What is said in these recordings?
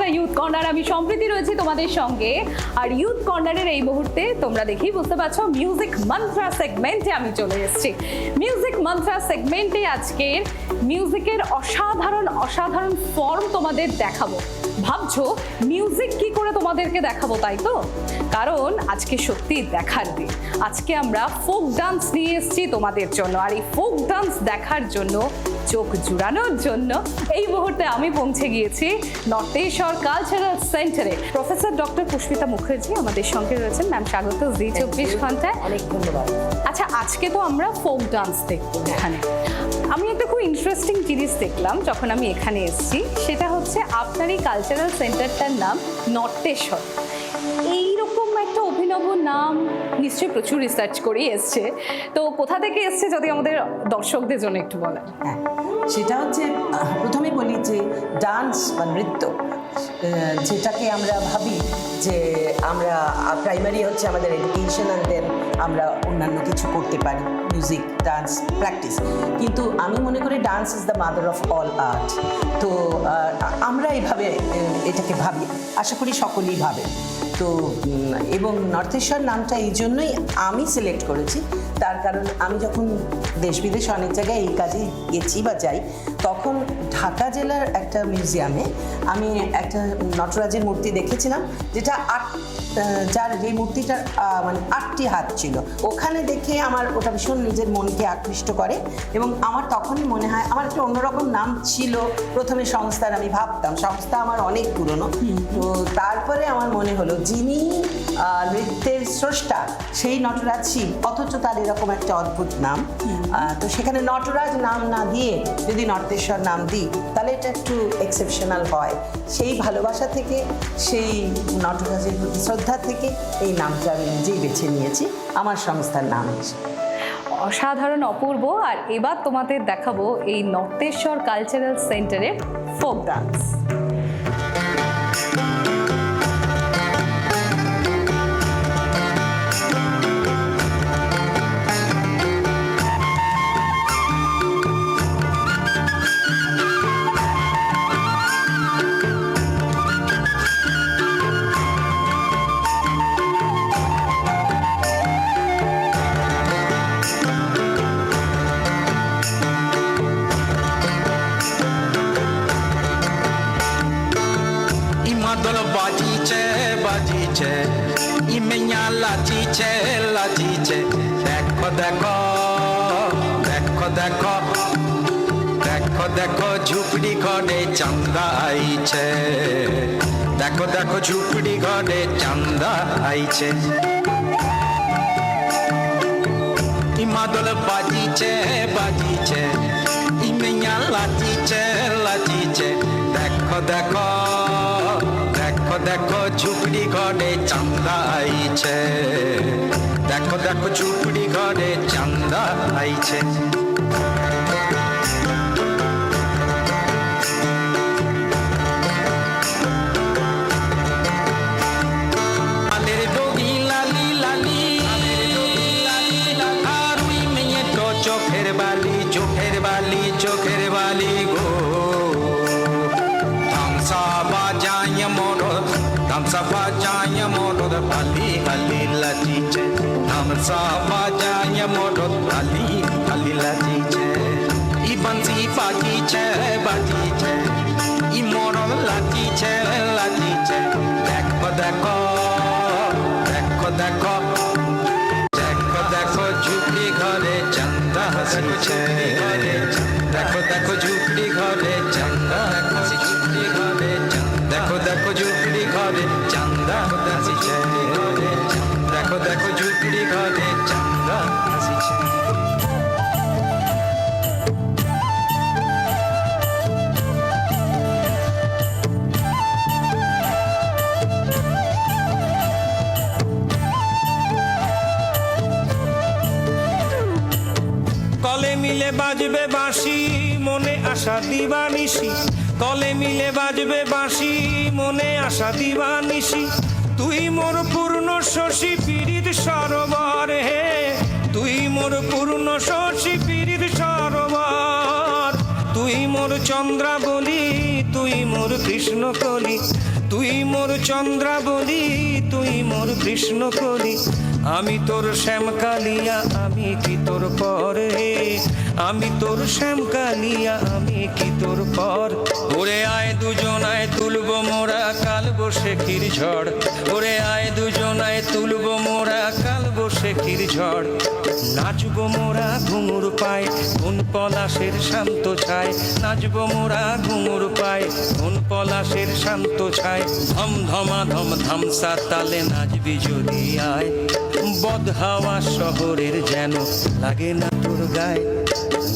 The youth corner আমি সম্প্রীতি রয়েছি তোমাদের সঙ্গে। আর ইউথ কর্নারের এই মুহূর্তে তোমরা দেখেই বুঝতে পারছ মিউজিক মন্ত্রা সেগমেন্টে আমি চলে এসেছি। মিউজিক মন্ত্রা সেগমেন্টে আজকের মিউজিকের অসাধারণ অসাধারণ ফর্ম তোমাদের দেখাবো। ভাবছ মিউজিক কি করে তোমাদেরকে দেখাবো তাই তো? কারণ আজকে সত্যি দেখার দিন। আজকে আমরা ফোক ডান্স নিয়ে এসেছি তোমাদের জন্য। আর এই ফোক ডান্স দেখার জন্য চোখ জুড়ানোর জন্য এই মুহূর্তে আমি পৌঁছে গিয়েছি নর্তেশ্বর কালচারাল সেন্টারে প্রফেসর ডক্টর পুষ্পিতা মুখার্জি আমাদের সঙ্গে রয়েছেন। ম্যাম স্বাগত জি চব্বিশ ঘন্টায়। অনেক ধন্যবাদ। আচ্ছা আজকে তো আমরা ফোক ডান্স দেখব এখানে। আমি একটা খুব ইন্টারেস্টিং জিনিস দেখলাম যখন আমি এখানে এসেছি। সেটা হচ্ছে আপনার এই কালচারাল সেন্টারটার নাম একটা অভিনব নাম নিশ্চয়ই প্রচুর রিসার্চ করেই এসছে। তো কোথা থেকে এসছে যদি আমাদের দর্শকদের জন্য একটু বলেন? হ্যাঁ সেটা হচ্ছে প্রথমে বলি যে ডান্স বা নৃত্য যেটাকে আমরা ভাবি যে আমরা প্রাইমারি হচ্ছে আমাদের এডুকেশন অ্যান্ড দেন আমরা অন্যান্য কিছু করতে পারি মিউজিক ডান্স প্র্যাকটিস কিন্তু আমি মনে করি dance is the mother of all art তো আমরা এইভাবে আহ, এটাকে ভাবি আশা করি সকলেই ভাবে। তো এবং নর্থেশ্বর নামটা এই জন্যই আমি সিলেক্ট করেছি। তার কারণ আমি যখন দেশ বিদেশে অনেক জায়গায় এই কাজে গেছি বা যাই তখন ঢাকা জেলার একটা মিউজিয়ামে আমি একটা নটরাজের মূর্তি দেখেছিলাম যেটা আট যার যে মূর্তিটার মানে আটটি হাত ছিল। ওখানে দেখে আমার ওটা ভীষণ নিজের মনকে আকৃষ্ট করে এবং আমার তখনই মনে হয় আমার একটা অন্যরকম নাম ছিল। প্রথমে সংস্থার আমি ভাবতাম সংস্থা আমার অনেক পুরনো। তো তারপরে আমার মনে হলো যিনি নৃত্যের স্রষ্টা সেই নটরাজ শিব অথচ তার এরকম একটা অদ্ভুত নাম। তো সেখানে নটরাজ নাম না দিয়ে যদি নর্তেশ্বর নাম দিই, তাহলে এটা একটু এক্সেপশনাল হয়। সেই ভালোবাসা থেকে, সেই নটরাজের প্রতি শ্রদ্ধা থেকে এই নামটা আমি নিজেই বেছে নিয়েছি, আমার সংস্থার নাম হিসেবে অসাধারণ, অপূর্ব, আর এবার তোমাদের দেখাবো এই নর্তেশ্বর কালচারাল সেন্টারের ফোক ডান্স বাজিছে ই মেয়া লাচিছে লাচিছে দেখো দেখো দেখো দেখো দেখো, ঝুপড়ি ঘরে চান্দা আইছে দেখো দেখো, ঝুপড়ি ঘরে চান্দা আইছে ই মাদল বাজিছে বাজিছে। ই মেয়া লাচিছে লাচিছে দেখো দেখো দেখো ঝুপড়ি ঘরে চান্দা আইছে। দেখো দেখো ঝুপড়ি ঘরে চান্দা আইছে। তামসা বাজায় মোর বালি বালি লাচিছে তামসা বাজায় মোর বালি বালি লাচিছে ই বংশী বাজিছে বাজিছে ই মোর লাচিছে লাচিছে বাজবে বাঁশি, মনে আশা দিবানিশি। কলে মিলে বাজবে বাঁশি, মনে আশা দিবানিশি। তুই মোর পূর্ণ শশী পীড়িত সরোবর হে। তুই মোর পূর্ণ শশী পীড়িত সরোবর। তুই মোর চন্দ্রাবলী, তুই মোর কৃষ্ণ কলি তুই মোর চন্দ্রাবলি, তুই মোর কৃষ্ণ কলি আমি তোর শ্যামকালিয়া, আমি কি তোর পরে আমি তোর শ্যামকালিয়া আমি কি তোর পর? ওরে আয় দুজনায় তুলব মোরা, কাল বসে ক্ষীর ঝড়। ওরে আয় দুজনায় তুলব মোরা, কাল বসে ক্ষীর ঝড়। নাচবো মোরা ঘুঙুর পায় কোন পলাশের শান্ত ছায়। নাচবো মোরা ঘুঙুর পায় কোন পলাশের শান্ত ছায়। ধম ধমা ধম ধামসা তালে নাচবি যদি আয়। বদ হাওয়া শহরের যেন লাগে না তোর গায়ে।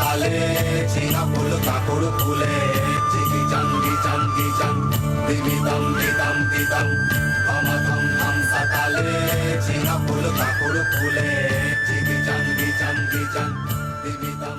তালে চিনা ফুল কাকুর ফুলে চিকি চান্দি চান্দি, চান দিবি দম, দি দম দি দম। ধম ধম ধম সাতালে চিনা ফুল কাকুর ফুলে চিকি চান্দি চান্দি, চান দিবি দম